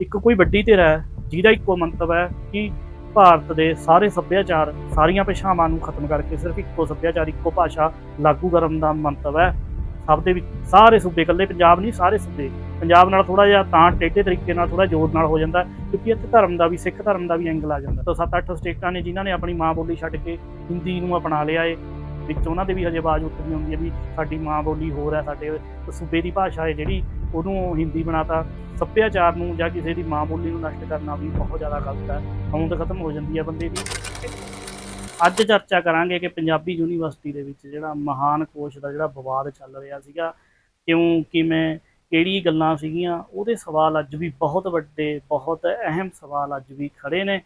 ਇੱਕ ਕੋਈ ਵੱਡੀ ਧਿਰ ਹੈ, ਜਿਹਦਾ ਇੱਕੋ ਮੰਤਵ ਹੈ ਕਿ ਭਾਰਤ ਦੇ ਸਾਰੇ ਸੱਭਿਆਚਾਰ ਸਾਰੀਆਂ ਭਾਸ਼ਾਵਾਂ ਨੂੰ ਖਤਮ ਕਰਕੇ ਸਿਰਫ ਇੱਕੋ ਸੱਭਿਆਚਾਰ, ਇੱਕੋ ਭਾਸ਼ਾ ਲਾਗੂ ਕਰਨ ਦਾ ਮੰਤਵ ਹੈ। ਸਭ ਦੇ ਵਿੱਚ ਸਾਰੇ ਸੂਬੇ ਇਕੱਲੇ, ਪੰਜਾਬ ਨਹੀਂ, ਸਾਰੇ ਸੂਬੇ। ਪੰਜਾਬ ਨਾਲ ਥੋੜਾ ਜਿਹਾ ਤਾਂ ਟੇਢੇ ਤਰੀਕੇ ਨਾਲ ਥੋੜਾ ਜ਼ੋਰ ਨਾਲ ਹੋ ਜਾਂਦਾ, ਕਿਉਂਕਿ ਇੱਥੇ ਧਰਮ ਦਾ ਵੀ, ਸਿੱਖ ਧਰਮ ਦਾ ਵੀ ਐਂਗਲ ਆ ਜਾਂਦਾ। ਤਾਂ ਸੱਤ ਅੱਠ ਸਟੇਟਾਂ ਨੇ ਜਿਨ੍ਹਾਂ ਨੇ ਆਪਣੀ ਮਾਂ ਬੋਲੀ ਛੱਡ ਕੇ ਹਿੰਦੀ ਨੂੰ ਅਪਣਾ ਲਿਆ ਏ। ਵਿੱਚ ਉਹਨਾਂ ਦੇ ਵੀ ਹਜੇ ਆਵਾਜ਼ ਉੱਠਦੀ ਹੁੰਦੀ ਹੈ ਵੀ ਸਾਡੀ ਮਾਂ ਬੋਲੀ ਹੋਰ ਹੈ, ਸਾਡੇ ਸੂਬੇ ਦੀ ਭਾਸ਼ਾ ਹੈ ਜਿਹੜੀ ਉਹਨੂੰ ਹਿੰਦੀ ਬਣਾਤਾ। ਸੱਭਿਆਚਾਰ ਨੂੰ ਜਾਂ ਕਿਸੇ ਦੀ ਮਾਂ ਬੋਲੀ ਨੂੰ ਨਸ਼ਟ ਕਰਨਾ ਵੀ ਬਹੁਤ ਜ਼ਿਆਦਾ ਗਲਤ ਹੈ। ਹੋਂਦ ਖਤਮ ਹੋ ਜਾਂਦੀ ਹੈ ਬੰਦੇ ਦੀ। ਅੱਜ ਚਰਚਾ ਕਰਾਂਗੇ ਕਿ ਪੰਜਾਬੀ ਯੂਨੀਵਰਸਿਟੀ ਦੇ ਵਿੱਚ ਜਿਹੜਾ ਮਹਾਨ ਕੋਸ਼ ਦਾ ਜਿਹੜਾ ਵਿਵਾਦ ਚੱਲ ਰਿਹਾ ਸੀਗਾ, ਕਿਉਂ, ਕਿਵੇਂ, ਕਿਹੜੀ ਗੱਲਾਂ ਸੀਗੀਆਂ, ਉਹਦੇ ਸਵਾਲ ਅੱਜ ਵੀ ਬਹੁਤ ਵੱਡੇ, ਬਹੁਤ ਅਹਿਮ ਸਵਾਲ ਅੱਜ ਵੀ ਖੜੇ ਨੇ।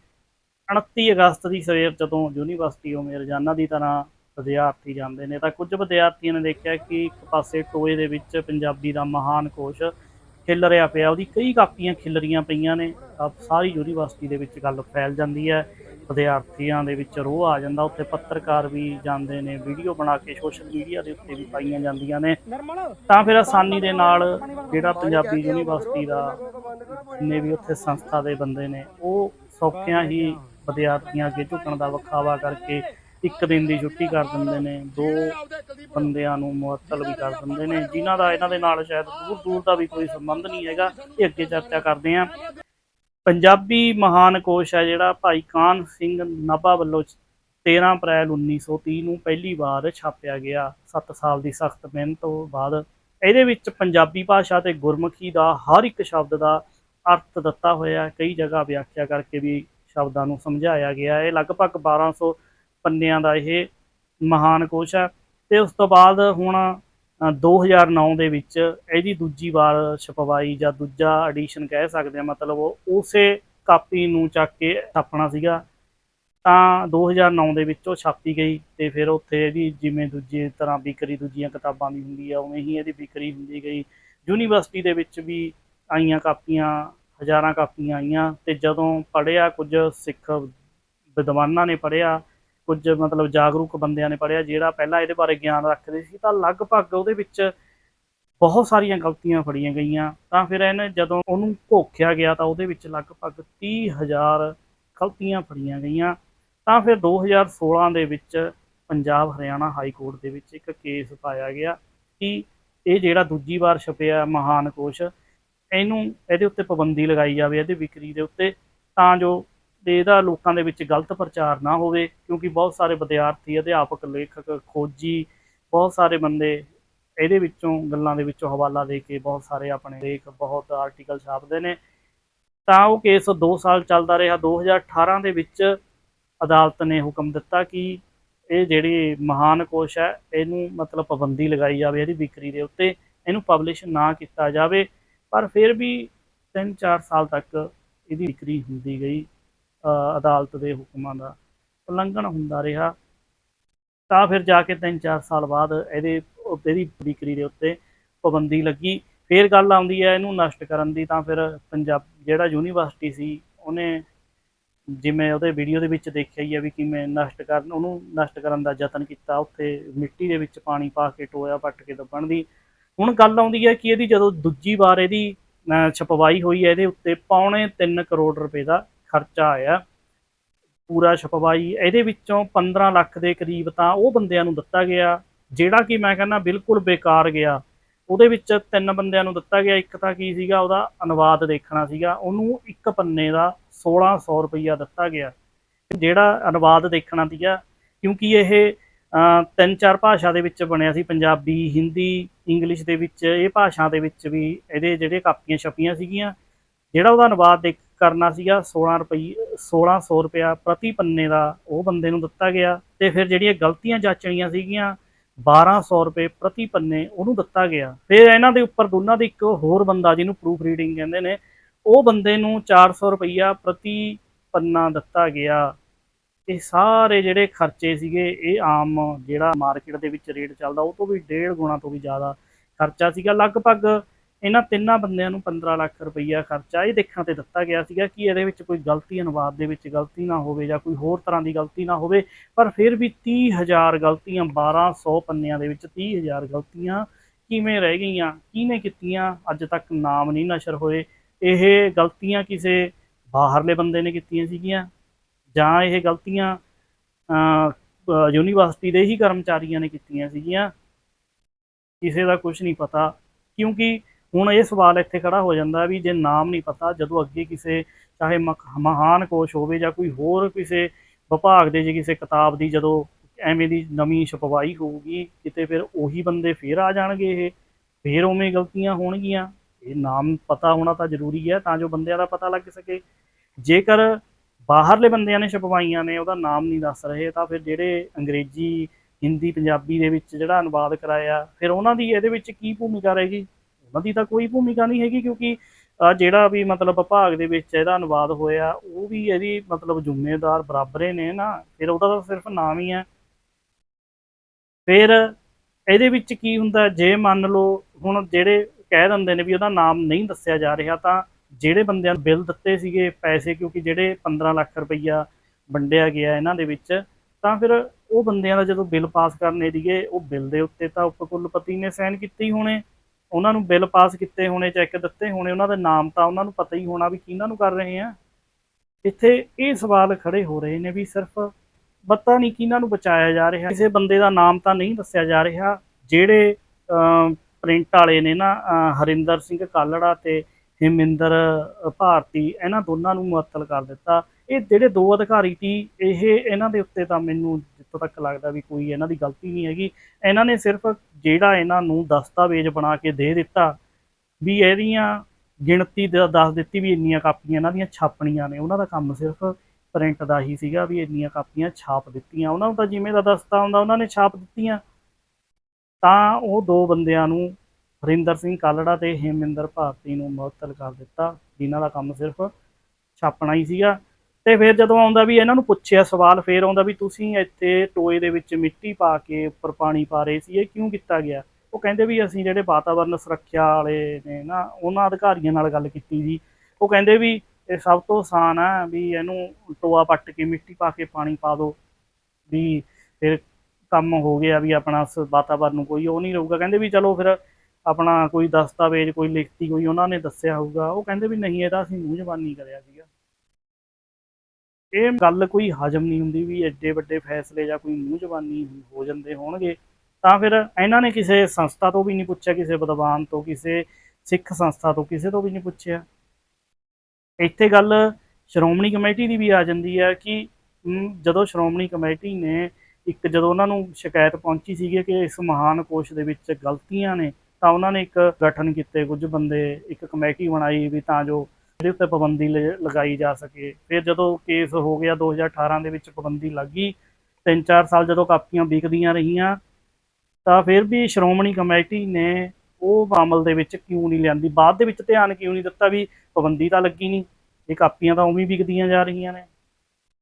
29 ਅਗਸਤ ਦੀ ਸਵੇਰ ਜਦੋਂ ਯੂਨੀਵਰਸਿਟੀ ਉਹ ਰੋਜ਼ਾਨਾ ਦੀ ਤਰ੍ਹਾਂ ਵਿਦਿਆਰਥੀ ਜਾਂਦੇ ਨੇ ਤਾਂ ਕੁਝ ਵਿਦਿਆਰਥੀਆਂ ਨੇ ਦੇਖਿਆ ਕਿ ਇੱਕ ਪਾਸੇ ਟੋਏ ਦੇ ਵਿੱਚ ਪੰਜਾਬੀ ਦਾ ਮਹਾਨ ਕੋਸ਼ ਖਿਲ ਰਿਹਾ ਪਿਆ ਉਹਦੀ ਕਈ ਕਾਪੀਆਂ ਖਿਲਰੀਆਂ ਪਈਆਂ ਨੇ ਤਾਂ ਸਾਰੀ ਯੂਨੀਵਰਸਿਟੀ ਦੇ ਵਿੱਚ ਗੱਲ ਫੈਲ ਜਾਂਦੀ ਹੈ ਵਿਦਿਆਰਥੀਆਂ ਦੇ ਵਿੱਚ ਰੋਹ ਆ ਜਾਂਦਾ ਉੱਥੇ ਪੱਤਰਕਾਰ ਵੀ ਜਾਂਦੇ ਨੇ ਵੀਡੀਓ ਬਣਾ ਕੇ ਸੋਸ਼ਲ ਮੀਡੀਆ ਦੇ ਉੱਤੇ ਵੀ ਪਾਈਆਂ ਜਾਂਦੀਆਂ ਨੇ। ਤਾਂ ਫਿਰ ਆਸਾਨੀ ਦੇ ਨਾਲ ਜਿਹੜਾ ਪੰਜਾਬੀ ਯੂਨੀਵਰਸਿਟੀ ਦਾ ਨੇ ਵੀ ਉੱਥੇ ਸੰਸਥਾ ਦੇ ਬੰਦੇ ਨੇ ਉਹ ਸੌਖਿਆਂ ਹੀ ਵਿਦਿਆਰਥੀਆਂ ਅੱਗੇ ਝੁਕਣ ਦਾ ਵਿਖਾਵਾ ਕਰਕੇ ਇੱਕ ਦਿਨ ਦੀ ਛੁੱਟੀ ਕਰ ਦਿੰਦੇ ਨੇ, ਦੋ ਬੰਦਿਆਂ ਨੂੰ ਮੁਅੱਤਲ ਵੀ ਕਰ ਦਿੰਦੇ ਨੇ, ਜਿਨ੍ਹਾਂ ਦਾ ਇਹਨਾਂ ਦੇ ਨਾਲ ਸ਼ਾਇਦ ਦੂਰ ਦੂਰ ਦਾ ਵੀ ਕੋਈ ਸੰਬੰਧ ਨਹੀਂ ਹੈਗਾ, ਇਹ ਅੱਗੇ ਚਰਚਾ ਕਰਦੇ ਹਾਂ। ਪੰਜਾਬੀ ਮਹਾਨ ਕੋਸ਼ ਹੈ ਜਿਹੜਾ ਭਾਈ ਕਾਨ ਸਿੰਘ ਨਾਭਾ ਵੱਲੋਂ 13 ਅਪ੍ਰੈਲ 1930 ਨੂੰ ਪਹਿਲੀ ਵਾਰ ਛਾਪਿਆ ਗਿਆ। 7 ਸਾਲ ਦੀ ਸਖਤ ਮਿਹਨਤ ਤੋਂ ਬਾਅਦ ਇਹਦੇ ਵਿੱਚ ਪੰਜਾਬੀ ਭਾਸ਼ਾ ਤੇ ਗੁਰਮੁਖੀ ਦਾ ਹਰ ਇੱਕ ਸ਼ਬਦ ਦਾ ਅਰਥ ਦਿੱਤਾ ਹੋਇਆ ਕਈ ਜਗ੍ਹਾ ਵਿਆਖਿਆ ਕਰਕੇ ਵੀ ਸ਼ਬਦਾਂ ਨੂੰ ਸਮਝਾਇਆ ਗਿਆ ਹੈ। ਲਗਭਗ 1200 ਪੰਨਿਆਂ ਦਾ ਇਹ ਮਹਾਨ ਕੋਸ਼ ਹੈ ਤੇ ਉਸ ਤੋਂ ਬਾਅਦ ਹੁਣ ਅ, 2009 ਦੇ ਵਿੱਚ ਇਹਦੀ ਦੂਜੀ ਵਾਰ ਛਪਵਾਈ ਜਾਂ ਦੂਜਾ ਐਡੀਸ਼ਨ ਕਹਿ ਸਕਦੇ ਆ ਮਤਲਬ ਉਹ ਉਸੇ ਕਾਪੀ ਨੂੰ ਚੱਕ ਕੇ ਛਾਪਣਾ ਸੀਗਾ। ਤਾਂ 2009 ਦੇ ਵਿੱਚ ਉਹ ਛਾਪੀ ਗਈ ਤੇ ਫਿਰ ਉੱਥੇ ਇਹਦੀ ਜਿਵੇਂ ਦੂਜੀ ਤਰ੍ਹਾਂ ਵਿਕਰੀ ਦੂਜੀਆਂ ਕਿਤਾਬਾਂ ਦੀ ਹੁੰਦੀ ਆ ਉਵੇਂ ਹੀ ਇਹਦੀ ਵਿਕਰੀ ਹੁੰਦੀ ਗਈ। ਯੂਨੀਵਰਸਿਟੀ ਦੇ ਵਿੱਚ ਵੀ ਆਈਆਂ ਕਾਪੀਆਂ ਹਜ਼ਾਰਾਂ ਕਾਪੀਆਂ ਆਈਆਂ ਤੇ ਜਦੋਂ ਪੜ੍ਹਿਆ ਕੁਝ ਸਿੱਖ ਵਿਦਵਾਨਾਂ ਨੇ ਪੜ੍ਹਿਆ ਕੁਝ ਮਤਲਬ ਜਾਗਰੂਕ ਬੰਦਿਆਂ ਨੇ ਪੜ੍ਹਿਆ, ਜਿਹੜਾ ਪਹਿਲਾਂ ਇਹਦੇ ਬਾਰੇ ਗਿਆਨ ਰੱਖਦੇ ਸੀ, ਤਾਂ ਲਗਭਗ ਉਹਦੇ ਵਿੱਚ ਬਹੁਤ ਸਾਰੀਆਂ ਗਲਤੀਆਂ ਫੜੀਆਂ ਗਈਆਂ। ਤਾਂ ਫਿਰ ਇਹਨੇ ਜਦੋਂ ਉਹਨੂੰ ਘੋਖਿਆ ਗਿਆ, ਤਾਂ ਉਹਦੇ ਵਿੱਚ ਲਗਭਗ 30000 ਗਲਤੀਆਂ ਫੜੀਆਂ ਗਈਆਂ। ਤਾਂ ਫਿਰ 2016 ਦੇ ਵਿੱਚ ਪੰਜਾਬ ਹਰਿਆਣਾ ਹਾਈ ਕੋਰਟ ਦੇ ਵਿੱਚ ਇੱਕ ਕੇਸ ਪਾਇਆ ਗਿਆ ਕਿ ਇਹ ਜਿਹੜਾ ਦੂਜੀ ਵਾਰ ਛਪਿਆ ਮਹਾਨ ਕੋਸ਼, ਇਹਨੂੰ ਇਹਦੇ ਉੱਤੇ ਪਾਬੰਦੀ ਲਗਾਈ ਜਾਵੇ, ਇਹਦੀ ਵਿਕਰੀ ਦੇ ਉੱਤੇ, ਤਾਂ ਜੋ ਤੇ ਇਹਦਾ ਲੋਕਾਂ ਦੇ ਵਿੱਚ ਗਲਤ ਪ੍ਰਚਾਰ ਨਾ ਹੋਵੇ, ਕਿਉਂਕਿ ਬਹੁਤ ਸਾਰੇ ਵਿਦਿਆਰਥੀ, ਅਧਿਆਪਕ, ਲੇਖਕ, ਖੋਜੀ, ਬਹੁਤ ਸਾਰੇ ਬੰਦੇ ਇਹਦੇ ਵਿੱਚੋਂ, ਗੱਲਾਂ ਦੇ ਵਿੱਚੋਂ ਹਵਾਲਾ ਦੇ ਕੇ ਬਹੁਤ ਸਾਰੇ ਆਪਣੇ ਲੇਖ, ਬਹੁਤ ਆਰਟੀਕਲ ਛਾਪਦੇ ਨੇ। ਤਾਂ ਉਹ ਕੇਸ 2 ਸਾਲ ਚੱਲਦਾ ਰਿਹਾ। 2018 ਦੇ ਵਿੱਚ ਅਦਾਲਤ ਨੇ ਹੁਕਮ ਦਿੱਤਾ ਕਿ ਇਹ ਜਿਹੜੀ ਮਹਾਨ ਕੋਸ਼ ਹੈ, ਇਹਨੂੰ ਮਤਲਬ ਪਾਬੰਦੀ ਲਗਾਈ ਜਾਵੇ, ਇਹਦੀ ਵਿਕਰੀ ਦੇ ਉੱਤੇ ਇਹਨੂੰ ਪਬਲਿਸ਼ ਨਾ ਕੀਤਾ ਜਾਵੇ। ਪਰ ਫਿਰ ਵੀ 3-4 ਸਾਲ ਤੱਕ ਇਹਦੀ ਵਿਕਰੀ ਹੁੰਦੀ ਗਈ। ਅਦਾਲਤ ਦੇ ਹੁਕਮਾਂ ਦਾ ਉਲੰਘਣ ਹੁੰਦਾ ਰਿਹਾ। ਤਾਂ ਫਿਰ ਜਾ ਕੇ 3-4 ਸਾਲ ਬਾਅਦ ਇਹਦੇ ਉੱਤੇ ਦੀ ਵਿਕਰੀ ਦੇ ਉੱਤੇ ਪਾਬੰਦੀ ਲੱਗੀ। ਫਿਰ ਗੱਲ ਆਉਂਦੀ ਹੈ ਇਹਨੂੰ ਨਸ਼ਟ ਕਰਨ ਦੀ। ਤਾਂ ਫਿਰ ਪੰਜਾਬ ਜਿਹੜਾ ਯੂਨੀਵਰਸਿਟੀ ਸੀ, ਉਹਨੇ ਜਿਵੇਂ ਉਹਦੇ ਵੀਡੀਓ ਦੇ ਵਿੱਚ ਦੇਖਿਆ ਹੀ ਆ ਵੀ ਕਿਵੇਂ ਨਸ਼ਟ ਕਰਨ, ਉਹਨੂੰ ਨਸ਼ਟ ਕਰਨ ਦਾ ਯਤਨ ਕੀਤਾ। ਉੱਥੇ ਮਿੱਟੀ ਦੇ ਵਿੱਚ ਪਾਣੀ ਪਾ ਕੇ ਟੋਇਆ ਪੱਟ ਕੇ ਦੱਬਣ ਦੀ। ਹੁਣ ਗੱਲ ਆਉਂਦੀ ਹੈ ਕਿ ਇਹਦੀ ਜਦੋਂ ਦੂਜੀ ਵਾਰ ਇਹਦੀ ਛਪਵਾਈ ਹੋਈ ਹੈ, ਇਹਦੇ ਉੱਤੇ ਪੌਣੇ 3 ਕਰੋੜ ਰੁਪਏ ਦਾ ਖਰਚਾ ਆਇਆ, ਪੂਰਾ ਛਪਵਾਈ, ਇਹਦੇ ਵਿੱਚੋਂ 15 ਲੱਖ ਦੇ ਕਰੀਬ ਤਾਂ ਉਹ ਬੰਦਿਆਂ ਨੂੰ ਦਿੱਤਾ ਗਿਆ, ਜਿਹੜਾ ਕਿ ਮੈਂ ਕਹਿੰਦਾ ਬਿਲਕੁਲ ਬੇਕਾਰ ਗਿਆ। ਉਹਦੇ ਵਿੱਚ ਤਿੰਨ ਬੰਦਿਆਂ ਨੂੰ ਦਿੱਤਾ ਗਿਆ, ਇੱਕ ਤਾਂ ਕੀ ਸੀਗਾ, ਉਹਦਾ ਅਨੁਵਾਦ ਦੇਖਣਾ ਸੀਗਾ, ਉਹਨੂੰ ਇੱਕ ਪੰਨੇ ਦਾ 1600 ਰੁਪਈਆ ਦਿੱਤਾ ਗਿਆ। ਜਿਹੜਾ ਅਨੁਵਾਦ ਦੇਖਣਾ ਸੀਗਾ, ਕਿਉਂਕਿ ਇਹ ਤਿੰਨ ਚਾਰ ਭਾਸ਼ਾ ਦੇ ਵਿੱਚ ਬਣਿਆ ਸੀ, ਪੰਜਾਬੀ, ਹਿੰਦੀ, ਇੰਗਲਿਸ਼ ਦੇ ਵਿੱਚ, ਇਹ ਭਾਸ਼ਾ ਦੇ ਵਿੱਚ ਵੀ ਇਹਦੇ ਜਿਹੜੇ ਕਾਪੀਆਂ ਛਪੀਆਂ ਸੀਗੀਆਂ ਜਿਹੜਾ ਉਹਦਾ ਅਨੁਵਾਦ ਦੇਖ ਕਰਨਾ ਸੀਗਾ 16 ਰੁਪਈ 1600 ਰੁਪਇਆ ਪ੍ਰਤੀ ਪੰਨੇ ਦਾ ਉਹ ਬੰਦੇ ਨੂੰ ਦਿੱਤਾ ਗਿਆ ਤੇ ਫਿਰ ਜਿਹੜੀਆਂ ਗਲਤੀਆਂ ਜਾਚਣੀਆਂ ਸੀਗੀਆਂ 1200 ਰੁਪਏ ਪ੍ਰਤੀ ਪੰਨੇ ਉਹਨੂੰ ਦਿੱਤਾ ਗਿਆ। ਫਿਰ ਇਹਨਾਂ ਦੇ ਉੱਪਰ ਦੋਨਾਂ ਦੇ ਇੱਕ ਹੋਰ ਬੰਦਾ ਜਿਹਨੂੰ ਪ੍ਰੂਫ ਰੀਡਿੰਗ ਕਹਿੰਦੇ ਨੇ, ਉਹ ਬੰਦੇ ਨੂੰ 400 ਰੁਪਈਆ ਪ੍ਰਤੀ ਪੰਨਾ ਦਿੱਤਾ ਗਿਆ। ਇਹ ਸਾਰੇ ਜਿਹੜੇ ਖਰਚੇ ਸੀਗੇ, ਇਹ ਆਮ ਜਿਹੜਾ ਮਾਰਕੀਟ ਦੇ ਵਿੱਚ ਰੇਟ ਚੱਲਦਾ, ਉਹ ਤੋਂ ਵੀ ਡੇਢ ਗੁਣਾ ਤੋਂ ਵੀ ਜ਼ਿਆਦਾ ਖਰਚਾ ਸੀਗਾ। ਲਗਭਗ ਇਹਨਾਂ ਤਿੰਨਾਂ ਬੰਦਿਆਂ ਨੂੰ 15 ਲੱਖ ਰੁਪਈਆ ਖਰਚਾ ਇਹ ਦੇਖਣ ਤੇ ਦਿੱਤਾ ਗਿਆ ਸੀਗਾ ਕਿ ਇਹਦੇ ਵਿੱਚ ਕੋਈ ਗਲਤੀ ਅਨੁਵਾਦ ਦੇ ਵਿੱਚ ਗਲਤੀ ਨਾ ਹੋਵੇ ਜਾਂ ਕੋਈ ਹੋਰ ਤਰ੍ਹਾਂ ਦੀ ਗਲਤੀ ਨਾ ਹੋਵੇ, ਪਰ ਫਿਰ ਵੀ 30000 ਗਲਤੀਆਂ 1200 ਪੰਨਿਆਂ ਦੇ ਵਿੱਚ 30000 ਗਲਤੀਆਂ ਕਿਵੇਂ ਰਹਿ ਗਈਆਂ, ਕਿਹਨੇ ਕੀਤੀਆਂ, ਅੱਜ ਤੱਕ ਨਾਮ ਨਹੀਂ ਨਸ਼ਰ ਹੋਏ। ਇਹ ਗਲਤੀਆਂ ਕਿਸੇ ਬਾਹਰਲੇ ਬੰਦੇ ਨੇ ਕੀਤੀਆਂ ਸੀਗੀਆਂ ਜਾਂ ਇਹ ਗਲਤੀਆਂ ਯੂਨੀਵਰਸਿਟੀ ਦੇ ਹੀ ਕਰਮਚਾਰੀਆਂ ਨੇ ਕੀਤੀਆਂ ਸੀਗੀਆਂ। ਕਿਸੇ ਦਾ ਕੁਝ ਨਹੀਂ ਪਤਾ, ਕਿਉਂਕਿ ਹੁਣ ਇਹ ਸਵਾਲ ਇੱਥੇ ਖੜਾ ਹੋ ਜਾਂਦਾ ਵੀ ਜੇ ਨਾਮ ਨਹੀਂ ਪਤਾ, ਜਦੋਂ ਅੱਗੇ ਕਿਸੇ, ਚਾਹੇ ਮਕ- ਮਹਾਨ ਕੋਸ਼ ਹੋਵੇ ਜਾਂ ਕੋਈ ਹੋਰ ਕਿਸੇ ਵਿਭਾਗ ਦੇ, ਜੇ ਕਿਸੇ ਕਿਤਾਬ ਦੀ ਜਦੋਂ ਐਵੇਂ ਦੀ ਨਵੀਂ ਛਪਵਾਈ ਹੋਊਗੀ, ਕਿਤੇ ਫਿਰ ਉਹੀ ਬੰਦੇ ਫੇਰ ਆ ਜਾਣਗੇ ਇਹ, ਫੇਰ ਉਵੇਂ ਗਲਤੀਆਂ ਹੋਣਗੀਆਂ। ਇਹ ਨਾਮ ਪਤਾ ਹੋਣਾ ਤਾਂ ਜ਼ਰੂਰੀ ਹੈ ਤਾਂ ਜੋ ਬੰਦਿਆਂ ਦਾ ਪਤਾ ਲੱਗ ਸਕੇ। ਜੇਕਰ ਬਾਹਰਲੇ ਬੰਦਿਆਂ ਨੇ ਛਪਵਾਈਆਂ ਨੇ, ਉਹਦਾ ਨਾਮ ਨਹੀਂ ਦੱਸ ਰਹੇ, ਤਾਂ ਫਿਰ ਜਿਹੜੇ ਅੰਗਰੇਜ਼ੀ, ਹਿੰਦੀ, ਪੰਜਾਬੀ ਦੇ ਵਿੱਚ ਜਿਹੜਾ ਅਨੁਵਾਦ ਕਰਾਇਆ, ਫਿਰ ਉਹਨਾਂ ਦੀ ਇਹਦੇ ਵਿੱਚ ਕੀ ਭੂਮਿਕਾ ਰਹੇਗੀ? ਉਹਨਾਂ ਦੀ ਤਾਂ ਕੋਈ ਭੂਮਿਕਾ ਨਹੀਂ ਹੈਗੀ ਕਿਉਂਕਿ ਜਿਹੜਾ ਵੀ ਮਤਲਬ ਵਿਭਾਗ ਦੇ ਵਿੱਚ ਇਹਦਾ ਅਨੁਵਾਦ ਹੋਇਆ, ਉਹ ਵੀ ਇਹਦੀ ਮਤਲਬ ਜ਼ਿੰਮੇਦਾਰ ਬਰਾਬਰੇ ਨੇ ਨਾ, ਫਿਰ ਉਹਦਾ ਤਾਂ ਸਿਰਫ ਨਾਮ ਹੀ ਹੈ। ਫਿਰ ਇਹਦੇ ਵਿੱਚ ਕੀ ਹੁੰਦਾ, ਜੇ ਮੰਨ ਲਓ ਹੁਣ ਜਿਹੜੇ ਕਹਿ ਦਿੰਦੇ ਨੇ ਵੀ ਉਹਦਾ ਨਾਮ ਨਹੀਂ ਦੱਸਿਆ ਜਾ ਰਿਹਾ, ਤਾਂ ਜਿਹੜੇ ਬੰਦਿਆਂ ਨੂੰ ਬਿੱਲ ਦਿੱਤੇ ਸੀਗੇ ਪੈਸੇ, ਕਿਉਂਕਿ ਜਿਹੜੇ 15 ਲੱਖ ਰੁਪਈਆ ਵੰਡਿਆ ਗਿਆ ਇਹਨਾਂ ਦੇ ਵਿੱਚ, ਤਾਂ ਫਿਰ ਉਹ ਬੰਦਿਆਂ ਦਾ ਜਦੋਂ ਬਿੱਲ ਪਾਸ ਕਰਨੇ ਦੀਏ ਉਹ ਬਿੱਲ ਦੇ ਉੱਤੇ ਤਾਂ ਉਪ ਕੁਲਪਤੀ ਨੇ ਸਾਈਨ ਕੀਤੇ ਹੀ ਹੋਣੇ। ਉਹਨਾਂ ਨੂੰ ਬਿੱਲ ਪਾਸ ਕੀਤੇ ਹੋਣੇ, ਚੈੱਕ ਦਿੱਤੇ ਹੋਣੇ, ਉਹਨਾਂ ਦੇ ਨਾਮ ਤਾਂ ਉਹਨਾਂ ਨੂੰ ਪਤਾ ਹੀ ਹੋਣਾ ਵੀ ਕਿਹਨਾਂ ਨੂੰ ਕਰ ਰਹੇ ਆ। ਇੱਥੇ ਇਹ ਸਵਾਲ ਖੜੇ ਹੋ ਰਹੇ ਨੇ ਵੀ ਸਿਰਫ ਪਤਾ ਨਹੀਂ ਕਿਹਨਾਂ ਨੂੰ ਬਚਾਇਆ ਜਾ ਰਿਹਾ। ਕਿਸੇ ਬੰਦੇ ਦਾ ਨਾਮ ਤਾਂ ਨਹੀਂ ਦੱਸਿਆ ਜਾ ਰਿਹਾ। ਜਿਹੜੇ ਪ੍ਰਿੰਟ ਵਾਲੇ ਨੇ ਨਾ ਹਰਿੰਦਰ ਸਿੰਘ ਕਾਲੜਾ ਤੇ ਹਿਮਿੰਦਰ ਭਾਰਤੀ, ਇਹਨਾਂ ਦੋਨਾਂ ਨੂੰ ਮੁਅੱਤਲ ਕਰ ਦਿੱਤਾ। ਇਹ ਜਿਹੜੇ ਦੋ ਅਧਿਕਾਰੀ ਸੀ, ਇਹ ਇਹਨਾਂ ਦੇ ਉੱਤੇ ਤਾਂ ਮੈਨੂੰ ਜਿੱਥੋਂ ਤੱਕ ਲੱਗਦਾ ਵੀ ਕੋਈ ਇਹਨਾਂ ਦੀ ਗਲਤੀ ਨਹੀਂ ਹੈਗੀ। ਇਹਨਾਂ ਨੇ ਸਿਰਫ ਜਿਹੜਾ ਇਹਨਾਂ ਨੂੰ ਦਸਤਾਵੇਜ਼ ਬਣਾ ਕੇ ਦੇ ਦਿੱਤਾ ਵੀ ਇਹਦੀਆਂ ਗਿਣਤੀ ਦ- ਦੱਸ ਦਿੱਤੀ ਵੀ ਇੰਨੀਆਂ ਕਾਪੀਆਂ ਇਹਨਾਂ ਦੀਆਂ ਛਾਪਣੀਆਂ ਨੇ। ਉਹਨਾਂ ਦਾ ਕੰਮ ਸਿਰਫ ਪ੍ਰਿੰਟ ਦਾ ਹੀ ਸੀਗਾ ਵੀ ਇੰਨੀਆਂ ਕਾਪੀਆਂ ਛਾਪ ਦਿੱਤੀਆਂ। ਉਹਨਾਂ ਨੂੰ ਤਾਂ ਜਿਵੇਂ ਦਾ ਦਸਤਾ ਹੁੰਦਾ ਉਹਨਾਂ ਨੇ ਛਾਪ ਦਿੱਤੀਆਂ। ਤਾਂ ਉਹ ਦੋ ਬੰਦਿਆਂ ਨੂੰ ਹਰਿੰਦਰ ਸਿੰਘ ਕਾਲੜਾ ਤੇ ਹੇਮਿੰਦਰ ਭਾਰਤੀ ਨੂੰ ਮੁਅੱਤਲ ਕਰ ਦਿੱਤਾ, ਜਿਨ੍ਹਾਂ ਦਾ ਕੰਮ ਸਿਰਫ ਛਾਪਣਾ ਹੀ ਸੀਗਾ। ਤੇ ਫਿਰ ਜਦੋਂ ਆਉਂਦਾ ਵੀ ਇਹਨਾਂ ਨੂੰ ਪੁੱਛਿਆ ਸਵਾਲ, ਫਿਰ ਆਉਂਦਾ ਵੀ ਤੁਸੀਂ ਇੱਥੇ ਟੋਏ ਦੇ ਵਿੱਚ ਮਿੱਟੀ ਪਾ ਕੇ ਉੱਪਰ ਪਾਣੀ ਪਾ ਰਹੇ ਸੀ ਇਹ ਕਿਉਂ ਕੀਤਾ ਗਿਆ? ਉਹ ਕਹਿੰਦੇ ਵੀ ਅਸੀਂ ਜਿਹੜੇ ਵਾਤਾਵਰਨ ਸੁਰੱਖਿਆ ਵਾਲੇ ਨੇ ਨਾ, ਉਹਨਾਂ ਅਧਿਕਾਰੀਆਂ ਨਾਲ ਗੱਲ ਕੀਤੀ ਜੀ। ਉਹ ਕਹਿੰਦੇ ਵੀ ਇਹ ਸਭ ਤੋਂ ਆਸਾਨ ਆ ਵੀ ਇਹਨੂੰ ਟੋਆ ਪੱਟ ਕੇ ਮਿੱਟੀ ਪਾ ਕੇ ਪਾਣੀ ਪਾ ਦਿਓ। ਵੀ ਫਿਰ ਕੰਮ ਹੋ ਗਿਆ ਵੀ ਆਪਣਾ ਸ- ਵਾਤਾਵਰਨ ਨੂੰ ਕੋਈ ਉਹ ਨਹੀਂ ਰਹੂਗਾ। ਕਹਿੰਦੇ ਵੀ ਚਲੋ ਫਿਰ ਆਪਣਾ ਕੋਈ ਦਸਤਾਵੇਜ਼, ਕੋਈ ਲਿਖਤੀ ਕੋਈ ਉਹਨਾਂ ਨੇ ਦੱਸਿਆ ਹੋਊਗਾ। ਉਹ ਕਹਿੰਦੇ ਵੀ ਨਹੀਂ, ਇਹਦਾ ਅਸੀਂ ਮੂੰਹ ਜ਼ਬਾਨੀ ਕਰਿਆ ਸੀਗਾ ਇਹ ਗੱਲ ਕੋਈ ਹਜਮ ਨਹੀਂ ਹੁੰਦੀ ਵੀ ਐਡੇ ਵੱਡੇ ਫੈਸਲੇ ਜਾਂ ਕੋਈ ਮੂੰਹ ਜ਼ਬਾਨੀ ਹੋ ਜਾਂਦੇ ਹੋਣਗੇ, ਤਾਂ ਫਿਰ ਇਹਨਾਂ ਨੇ ਕਿਸੇ ਸੰਸਥਾ ਤੋਂ ਵੀ ਨਹੀਂ ਪੁੱਛਿਆ, ਕਿਸੇ ਵਿਦਵਾਨ ਤੋਂ, ਕਿਸੇ ਸਿੱਖ ਸੰਸਥਾ ਤੋਂ, ਕਿਸੇ ਤੋਂ ਵੀ ਨਹੀਂ ਪੁੱਛਿਆ। ਇੱਥੇ ਗੱਲ ਸ਼੍ਰੋਮਣੀ ਕਮੇਟੀ ਦੀ ਵੀ ਆ ਜਾਂਦੀ ਹੈ ਕਿ ਜਦੋਂ ਸ਼੍ਰੋਮਣੀ ਕਮੇਟੀ ਨੇ ਇੱਕ ਜਦੋਂ ਉਹਨਾਂ ਨੂੰ ਸ਼ਿਕਾਇਤ ਪਹੁੰਚੀ ਸੀਗੀ ਕਿ ਇਸ ਮਹਾਨ ਕੋਸ਼ ਦੇ ਵਿੱਚ ਗਲਤੀਆਂ ਨੇ, ਤਾਂ ਉਹਨਾਂ ਨੇ ਇੱਕ ਗਠਨ ਕੀਤੇ। ਕੁਝ ਬੰਦੇ ਇੱਕ ਕਮੇਟੀ ਬਣਾਈ ਵੀ ਤਾਂ ਜੋ ਇਹਦੇ ਉੱਤੇ ਪਾਬੰਦੀ ਲ- ਲਗਾਈ ਜਾ ਸਕੇ। ਫਿਰ ਜਦੋਂ ਕੇਸ ਹੋ ਗਿਆ 2018 ਦੇ ਵਿੱਚ ਪਾਬੰਦੀ ਲੱਗੀ ਤਿੰਨ ਚਾਰ ਸਾਲ ਜਦੋਂ ਕਾਪੀਆਂ ਵਿਕਦੀਆਂ ਰਹੀਆਂ, ਤਾਂ ਫਿਰ ਵੀ ਸ਼੍ਰੋਮਣੀ ਕਮੇਟੀ ਨੇ ਉਹ ਮਾਮਲ ਦੇ ਵਿੱਚ ਕਿਉਂ ਨਹੀਂ ਲਿਆਂਦੀ? ਬਾਅਦ ਦੇ ਵਿੱਚ ਧਿਆਨ ਕਿਉਂ ਨਹੀਂ ਦਿੱਤਾ ਵੀ ਪਾਬੰਦੀ ਤਾਂ ਲੱਗੀ ਨਹੀਂ? ਇਹ ਕਾਪੀਆਂ ਤਾਂ ਉਵੇਂ ਹੀ ਵਿਕਦੀਆਂ ਜਾ ਰਹੀਆਂ ਨੇ।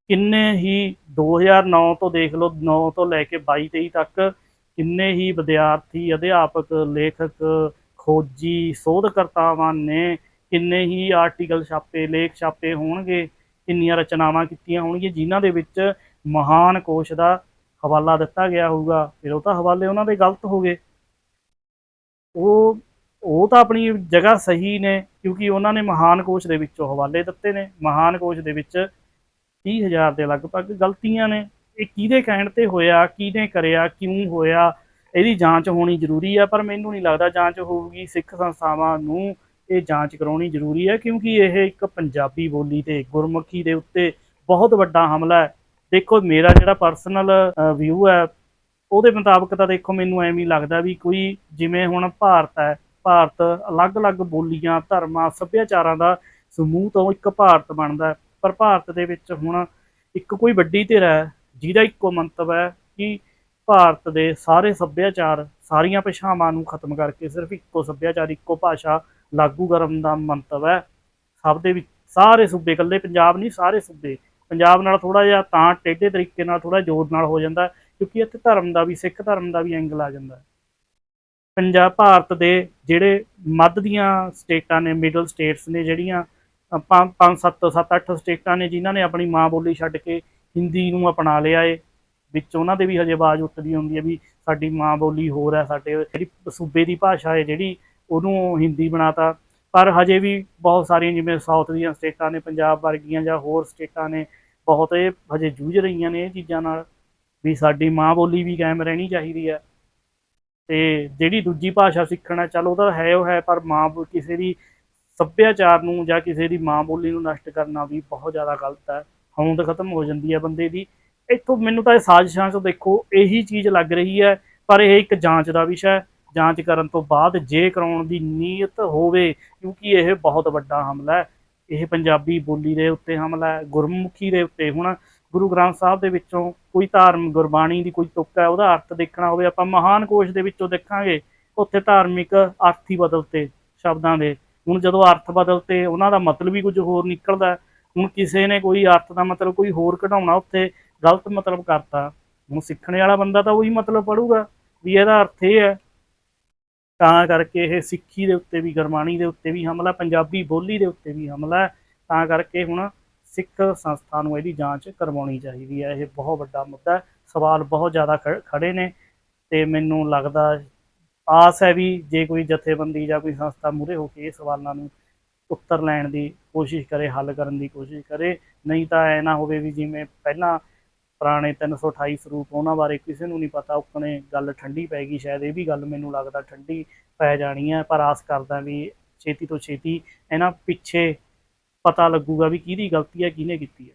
ਕਿੰਨੇ ਹੀ 2009 ਤੋਂ ਦੇਖ ਲਓ 9 ਤੋਂ ਲੈ ਕੇ 22 23 ਤੱਕ ਕਿੰਨੇ ਹੀ ਵਿਦਿਆਰਥੀ, ਅਧਿਆਪਕ, ਲੇਖਕ, ਖੋਜੀ, ਸ਼ੋਧਕਰਤਾਵਾਂ ਨੇ ਕਿੰਨੇ ਹੀ ਆਰਟੀਕਲ ਛਾਪੇ, ਲੇਖ ਛਾਪੇ ਹੋਣਗੇ, ਕਿੰਨੀਆਂ ਰਚਨਾਵਾਂ ਕੀਤੀਆਂ ਹੋਣਗੀਆਂ, ਜਿਨ੍ਹਾਂ ਦੇ ਵਿੱਚ ਮਹਾਨ ਕੋਸ਼ ਦਾ ਹਵਾਲਾ ਦਿੱਤਾ ਗਿਆ ਹੋਊਗਾ। ਫਿਰ ਉਹ ਤਾਂ ਹਵਾਲੇ ਉਹਨਾਂ ਦੇ ਗਲਤ ਹੋ ਗਏ। ਉਹ ਉਹ ਤਾਂ ਆਪਣੀ ਜਗ੍ਹਾ ਸਹੀ ਨੇ, ਕਿਉਂਕਿ ਉਹਨਾਂ ਨੇ ਮਹਾਨ ਕੋਸ਼ ਦੇ ਵਿੱਚੋਂ ਹਵਾਲੇ ਦਿੱਤੇ ਨੇ। ਮਹਾਨ ਕੋਸ਼ ਦੇ ਵਿੱਚ 30000 ਦੇ ਲਗਭਗ ਗਲਤੀਆਂ ਨੇ। ਇਹ ਕਿਹਦੇ ਕਹਿਣ ਤੇ ਹੋਇਆ ਕਿਹਨੇ ਕਰਿਆ, ਕਿਉਂ ਹੋਇਆ? ਇਹਦੀ ਜਾਂਚ ਹੋਣੀ ਜ਼ਰੂਰੀ ਆ, ਪਰ ਮੈਨੂੰ ਨਹੀਂ ਲੱਗਦਾ ਜਾਂਚ ਹੋਊਗੀ ਸਿੱਖ ਸੰਸਥਾਵਾਂ ਨੂੰ। ਇਹ ਜਾਂਚ ਕਰਾਉਣੀ ਜ਼ਰੂਰੀ ਹੈ ਕਿਉਂਕਿ ਇਹ ਇੱਕ ਪੰਜਾਬੀ ਬੋਲੀ ਤੇ ਗੁਰਮੁਖੀ ਦੇ ਉੱਤੇ ਬਹੁਤ ਵੱਡਾ ਹਮਲਾ ਹੈ। ਦੇਖੋ, ਮੇਰਾ ਜਿਹੜਾ ਪਰਸਨਲ ਵਿਊ ਹੈ, ਉਹਦੇ ਮੁਤਾਬਕ ਤਾਂ ਦੇਖੋ, ਮੈਨੂੰ ਐਵੇਂ ਲੱਗਦਾ ਵੀ ਕੋਈ ਜਿਵੇਂ ਹੁਣ ਭਾਰਤ ਹੈ, ਭਾਰਤ ਅਲੱਗ-ਅਲੱਗ ਬੋਲੀਆਂ, ਧਰਮਾਂ, ਸੱਭਿਆਚਾਰਾਂ ਦਾ ਸਮੂਹ ਤੋਂ ਇੱਕ ਭਾਰਤ ਬਣਦਾ ਪਰ ਭਾਰਤ ਦੇ ਵਿੱਚ ਹੁਣ ਇੱਕ ਕੋਈ ਵੱਡੀ ਧਿਰ ਹੈ, ਜਿਹਦਾ ਇੱਕੋ ਮੰਤਵ ਹੈ ਕਿ ਭਾਰਤ ਦੇ ਸਾਰੇ ਸੱਭਿਆਚਾਰ, ਸਾਰੀਆਂ ਭਾਸ਼ਾਵਾਂ ਨੂੰ ਖਤਮ ਕਰਕੇ ਸਿਰਫ ਇੱਕੋ ਸੱਭਿਆਚਾਰ, ਇੱਕੋ ਭਾਸ਼ਾ ਲਾਗੂ ਕਰਨ ਦਾ ਮੰਤਵ ਹੈ। ਸਭ ਦੇ ਵਿੱਚ ਸਾਰੇ ਸੂਬੇ, ਇਕੱਲੇ ਪੰਜਾਬ ਨਹੀਂ, ਸਾਰੇ ਸੂਬੇ। ਪੰਜਾਬ ਨਾਲ ਥੋੜਾ ਜਿਹਾ ਤਾਂ ਟੇਢੇ ਤਰੀਕੇ ਨਾਲ ਥੋੜਾ ਜ਼ੋਰ ਨਾਲ ਹੋ ਜਾਂਦਾ ਕਿਉਂਕਿ ਇੱਥੇ ਧਰਮ ਦਾ ਵੀ, ਸਿੱਖ ਧਰਮ ਦਾ ਵੀ ਐਂਗਲ ਆ ਜਾਂਦਾ ਹੈ। ਪੰਜਾਬ, ਭਾਰਤ ਦੇ ਜਿਹੜੇ ਮੱਧ ਦੀਆਂ ਸਟੇਟਾਂ ਨੇ ਮਿਡਲ ਸਟੇਟਸ ਨੇ, ਜਿਹੜੀਆਂ ਪੰਜ ਪੰਜ, ਸੱਤ ਸੱਤ, ਅੱਠ ਸਟੇਟਾਂ ਨੇ, ਜਿਨ੍ਹਾਂ ਨੇ ਆਪਣੀ ਮਾਂ ਬੋਲੀ ਛੱਡ ਕੇ ਹਿੰਦੀ ਨੂੰ ਅਪਣਾ ਲਿਆ ਏ, ਵਿੱਚ ਉਹਨਾਂ ਦੇ ਵੀ ਹਜੇ ਆਵਾਜ਼ ਉੱਠਦੀ ਹੁੰਦੀ ਹੈ ਵੀ ਸਾਡੀ ਮਾਂ ਬੋਲੀ ਹੋਰ ਹੈ, ਸਾਡੇ ਜਿਹੜੀ ਸੂਬੇ ਦੀ ਭਾਸ਼ਾ ਹੈ, ਜਿਹੜੀ ਉਹਨੂੰ ਹਿੰਦੀ ਬਣਾਤਾ। ਪਰ ਹਜੇ ਵੀ ਬਹੁਤ ਸਾਰੀਆਂ ਜਿਵੇਂ ਸਾਊਥ ਦੀਆਂ ਸਟੇਟਾਂ ਨੇ, ਪੰਜਾਬ ਵਰਗੀਆਂ ਜਾਂ ਹੋਰ ਸਟੇਟਾਂ ਨੇ, ਬਹੁਤ ਇਹ ਹਜੇ ਜੂਝ ਰਹੀਆਂ ਨੇ ਇਹ ਚੀਜ਼ਾਂ ਨਾਲ ਵੀ ਸਾਡੀ ਮਾਂ ਬੋਲੀ ਵੀ ਕਾਇਮ ਰਹਿਣੀ ਚਾਹੀਦੀ ਹੈ। ਤੇ ਜਿਹੜੀ ਦੂਜੀ ਭਾਸ਼ਾ ਸਿੱਖਣਾ ਚੱਲ ਉਹ ਤਾਂ ਹੈ ਉਹ ਹੈ, ਪਰ ਮਾਂ ਬੋ- ਕਿਸੇ ਦੀ ਸੱਭਿਆਚਾਰ ਨੂੰ ਜਾਂ ਕਿਸੇ ਦੀ ਮਾਂ ਬੋਲੀ ਨੂੰ ਨਸ਼ਟ ਕਰਨਾ ਵੀ ਬਹੁਤ ਜ਼ਿਆਦਾ ਗਲਤ ਹੈ। ਹੋਂਦ ਖਤਮ ਹੋ ਜਾਂਦੀ ਹੈ ਬੰਦੇ ਦੀ। ਇੱਥੋਂ ਮੈਨੂੰ ਤਾਂ ਇਹ ਸਾਜ਼ਿਸ਼ਾਂ 'ਚ ਦੇਖੋ, ਇਹੀ ਚੀਜ਼ ਲੱਗ ਰਹੀ ਹੈ, ਪਰ ਇਹ ਇੱਕ ਜਾਂਚ ਦਾ ਵਿਸ਼ਾ ਹੈ। ਜਾਂਚ ਕਰਨ ਤੋਂ ਬਾਅਦ ਜੇ ਕਰਾਉਣ ਦੀ ਨੀਅਤ ਹੋਵੇ, ਕਿਉਂਕਿ ਇਹ ਬਹੁਤ ਵੱਡਾ ਹਮਲਾ ਹੈ। ਇਹ ਪੰਜਾਬੀ ਬੋਲੀ ਦੇ ਉੱਤੇ ਹਮਲਾ ਹੈ, ਗੁਰਮੁਖੀ ਦੇ ਉੱਤੇ ਹੁਣ ਗੁਰੂ ਗ੍ਰੰਥ ਸਾਹਿਬ ਦੇ ਵਿੱਚੋਂ ਕੋਈ ਧਾਰਮਿਕ ਗੁਰਬਾਣੀ ਦੀ ਕੋਈ ਤੁਕ ਹੈ, ਉਹਦਾ ਅਰਥ ਦੇਖਣਾ ਹੋਵੇ, ਆਪਾਂ ਮਹਾਨ ਕੋਸ਼ ਦੇ ਵਿੱਚੋਂ ਦੇਖਾਂਗੇ, ਉੱਥੇ ਧਾਰਮਿਕ ਅਰਥ ਹੀ ਬਦਲਤੇ ਸ਼ਬਦਾਂ ਦੇ। ਹੁਣ ਜਦੋਂ ਅਰਥ ਬਦਲਤੇ, ਉਹਨਾਂ ਦਾ ਮਤਲਬ ਹੀ ਕੁਝ ਹੋਰ ਨਿਕਲਦਾ ਹੁਣ ਕਿਸੇ ਨੇ ਕੋਈ ਅਰਥ ਦਾ ਮਤਲਬ ਕੋਈ ਹੋਰ ਕਢਾਉਣਾ, ਉੱਥੇ ਗਲਤ ਮਤਲਬ ਕਰਤਾ। ਹੁਣ ਸਿੱਖਣ ਵਾਲਾ ਬੰਦਾ ਤਾਂ ਉਹੀ ਮਤਲਬ ਪੜੂਗਾ ਵੀ ਇਹਦਾ ਅਰਥ ਇਹ ਹੈ ਤਾਂ ਕਰਕੇ ਇਹ ਸਿੱਖੀ ਦੇ ਉੱਤੇ ਵੀ ਗੁਰਬਾਣੀ ਦੇ ਉੱਤੇ ਵੀ ਹਮਲਾ, ਪੰਜਾਬੀ ਬੋਲੀ ਦੇ ਉੱਤੇ ਵੀ ਹਮਲਾ ਤਾਂ ਕਰਕੇ ਹੁਣ ਸਿੱਖ ਸੰਸਥਾ ਨੂੰ ਇਹਦੀ ਜਾਂਚ ਕਰਵਾਉਣੀ ਚਾਹੀਦੀ ਹੈ। ਇਹ ਬਹੁਤ ਵੱਡਾ ਮੁੱਦਾ ਸਵਾਲ ਬਹੁਤ ਜ਼ਿਆਦਾ ਖ- ਖੜੇ ਨੇ ਤੇ ਮੈਨੂੰ ਲੱਗਦਾ ਆਸ ਹੈ ਵੀ ਜੇ ਕੋਈ ਜਥੇਬੰਦੀ ਜਾਂ ਕੋਈ ਸੰਸਥਾ ਮੂਹਰੇ ਹੋ ਕੇ ਇਹ ਸਵਾਲਾਂ ਨੂੰ ਉੱਤਰ ਲੈਣ ਦੀ ਕੋਸ਼ਿਸ਼ ਕਰੇ, ਹੱਲ ਕਰਨ ਦੀ ਕੋਸ਼ਿਸ਼ ਕਰੇ, ਨਹੀਂ ਤਾਂ ਐ ਨਾ ਹੋਵੇ ਵੀ ਜਿਵੇਂ ਪਹਿਲਾਂ ਪੁਰਾਣੇ 328 ਸਰੂਪ, ਉਹਨਾਂ ਬਾਰੇ ਕਿਸੇ ਨੂੰ ਨਹੀਂ ਪਤਾ, ਉਕਣੇ ਗੱਲ ਠੰਡੀ ਪੈ ਗਈ, ਸ਼ਾਇਦ ਇਹ ਵੀ ਗੱਲ ਮੈਨੂੰ ਲੱਗਦਾ ਠੰਡੀ ਪੈ ਜਾਣੀ ਹੈ, ਪਰ ਆਸ ਕਰਦਾ ਵੀ ਛੇਤੀ ਤੋਂ ਛੇਤੀ ਇਹਨਾਂ ਪਿੱਛੇ ਪਤਾ ਲੱਗੂਗਾ ਵੀ ਕਿਹਦੀ ਗਲਤੀ ਹੈ, ਕਿਹਨੇ ਕੀਤੀ ਹੈ।